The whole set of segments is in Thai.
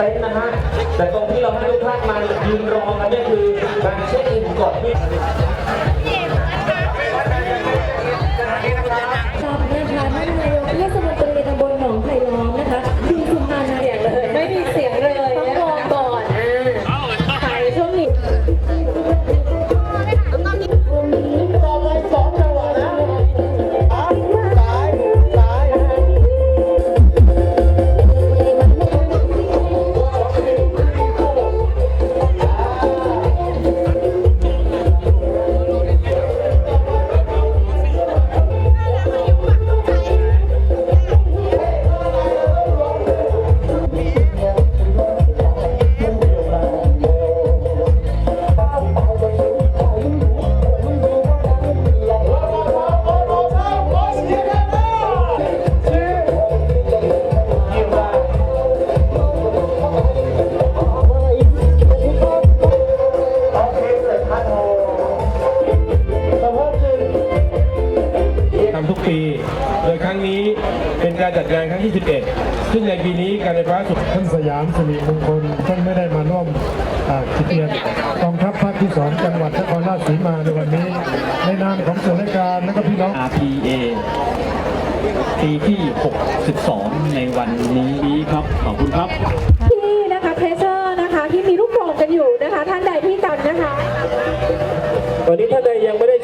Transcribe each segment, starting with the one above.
เต็นท์นะฮะ แต่ตรงที่เราให้ลูกคลาดมายืนรอกันเนี่ยคือการเช็คอินก่อนที่ การจัดงานครั้งที่ 11 ซึ่งในปีนี้การไฟฟ้าส่วนท่านสยามสิริมงคลท่านไม่ได้มาร่วมอ่ากิจกรรมกองทัพภาคที่สองจังหวัดนครราชสีมาในวันนี้ ในนามของส่วนราชการและก็พี่น้อง RPA ปีที่ 62 ในวันนี้ครับ ขอบคุณครับ ที่นะคะเพรสเซอร์นะคะที่มีลูกโป่งกันอยู่นะคะ ท่านใดที่กันนะคะ วันนี้ท่านใดยังไม่ได้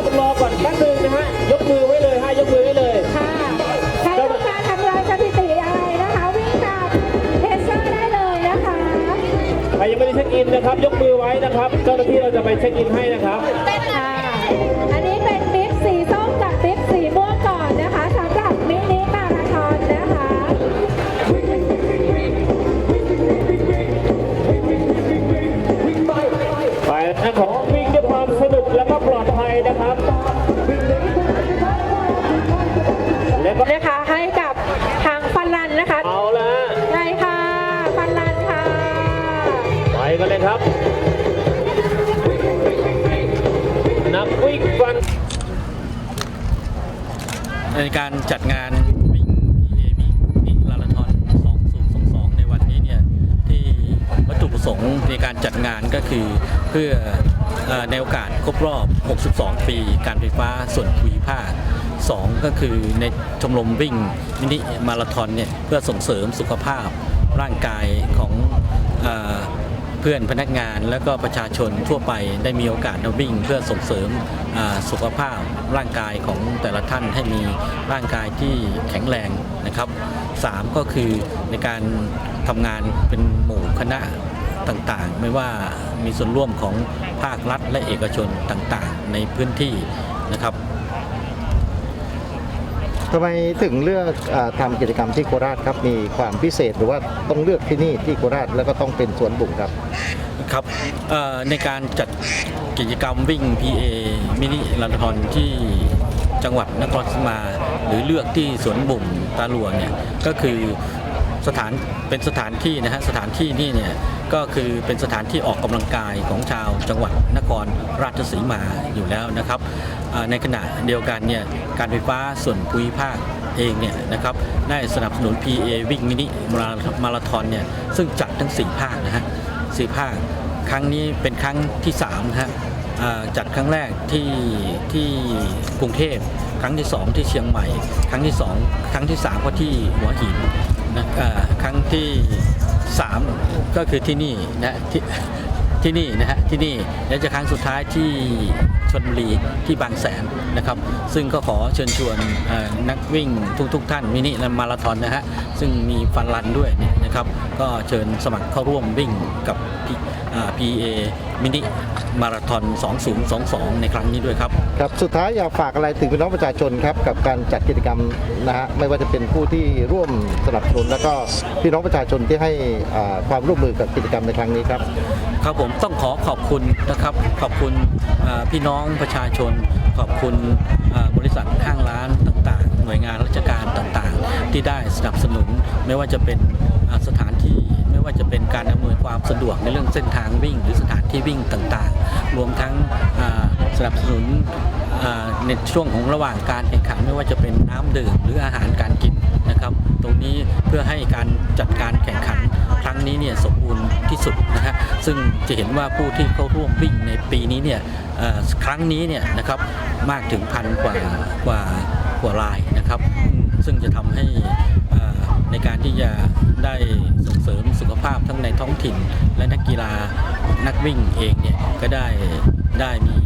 นนะครับรอก่อนแป๊บนึงนะฮะยกมือไว้เลยฮะยกมือไว้เลย ค่ะใครต้องการทำลายสถิติอะไรนะคะ วิ่งกับเพรสเซอร์ได้เลยนะคะใครยังไม่ได้เช็คอินนะครับ ยกมือไว้นะครับ เจ้าหน้าที่เราจะไปเช็คอินให้นะครับ ค่ะ ในการจัดงานวิ่ง PAB วิ่งลาลาทอน 2022 ในวันนี้เนี่ยที่วัตถุประสงค์ในการจัดงานก็คือเพื่ออในโอกาสครบรอบ 62 ปี การไฟฟ้าส่วนภูมิภาค 2 ก็คือในชมรมวิ่งมินิมาราธอนเนี่ยเพื่อส่งเสริมสุขภาพร่างกายของ เพื่อนพนักงานและก็ประชาชนทั่วไปได้มีโอกาสมาวิ่ง เพื่อส่งเสริมสุขภาพร่างกายของแต่ละท่านให้มีร่างกายที่แข็งแรงนะครับสามก็คือในการทำงานเป็นหมู่คณะต่างๆ ไม่ว่ามีส่วนร่วมของภาครัฐและเอกชนต่างๆ ในพื้นที่นะครับ ทำไมถึงเลือกอทำกิจกรรมที่โคราชครับมีความพิเศษหรือว่าต้องเลือกที่นี่ที่โคราชแล้วก็ต้องเป็นสวนบุ๋งครับครับในการจัดกิจกรรมวิ่ง PA มินิลาธอนที่จังหวัดนครสมาหรือเลือกที่สวนบุ่มตาหลวงเนี่ยก็คือ สถานเป็นสถานที่นะฮะสถานที่นี่เนี่ยก็คือเป็นสถานที่ออกกำลังกายของชาวจังหวัดนครราชสีมาอยู่แล้วนะครับในขณะเดียวกันเนี่ยการไฟฟ้าส่วนภูมิภาคเองเนี่ยนะครับได้สนับสนุน PA วิ่งมินิมาราธอนเนี่ยซึ่งจัดทั้ง 4 ภาคนะฮะสี่ภาค ครั้งนี้เป็นครั้งที่3นะฮะจัดครั้งแรกที่ที่กรุงเทพครั้งที่ 2 ที่เชียงใหม่ ครั้งที่ 2 ครั้งที่ 3 ก็ที่หัวหิน นะครั้งที่ 3 ก็คือที่นี่นะที่ที่นี่นะฮะที่นี่และจะครั้งสุดท้ายที่ชนบุรีที่บางแสนนะครับ ซึ่งก็ขอเชิญชวนนักวิ่งทุกๆทท่านมินิและมาราธอนนะฮะซึ่งมีฟันรันด้วยนะครับ ก็เชิญสมัครเข้าร่วมวิ่งกับ P- อ่ PA มินิมาราธอน2022 ในครั้งนี้ด้วยครับ ครับ สุดท้ายอยากฝากอะไรถึงพี่น้องประชาชนครับกับการจัดกิจกรรมนะฮะไม่ว่าจะเป็นผู้ที่ร่วมสนับสนุนแล้วก็พี่น้องประชาชนที่ให้อ่าความร่วมมือกับกิจกรรมในครั้งนี้ครับ ครับผมต้องขอขอบคุณนะครับขอบคุณอ่าพี่น้องประชาชน ขอบคุณอ่าบริษัทห้างร้านต่างๆ หน่วยงานราชการต่างๆ ที่ได้สนับสนุนไม่ว่าจะเป็นอ่าสถานที่ไม่ ว่าว่าจะเป็นการอำนวยความสะดวกในเรื่องเส้นทางวิ่ง หรือสถานที่วิ่งต่างๆ รวมทั้งสนับสนุนในช่วงของระหว่างการแข่งขันไม่ว่าจะเป็นน้ำดื่มหรืออาหารการกินนะครับ ตรงนี้เพื่อให้การจัดการแข่งขันครั้งนี้เนี่ยสมบูรณ์ที่สุดนะฮะซึ่งจะเห็นว่าผู้ที่เข้าร่วมวิ่งในปีนี้เนี่ยครั้งนี้เนี่ยนะครับมากถึงพันกว่ากว่ากว่ารายนะครับ ซึ่งจะทำให้ ในการที่จะได้ส่งเสริมสุขภาพทั้งในท้องถิ่น และนักกีฬานักวิ่งเองเนี่ยก็ได้ได้มี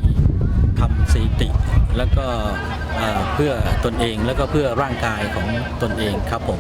ทำสถิติ แล้วก็เอ่อเพื่อตนเองแล้วก็เพื่อร่างกายของตนเองครับผม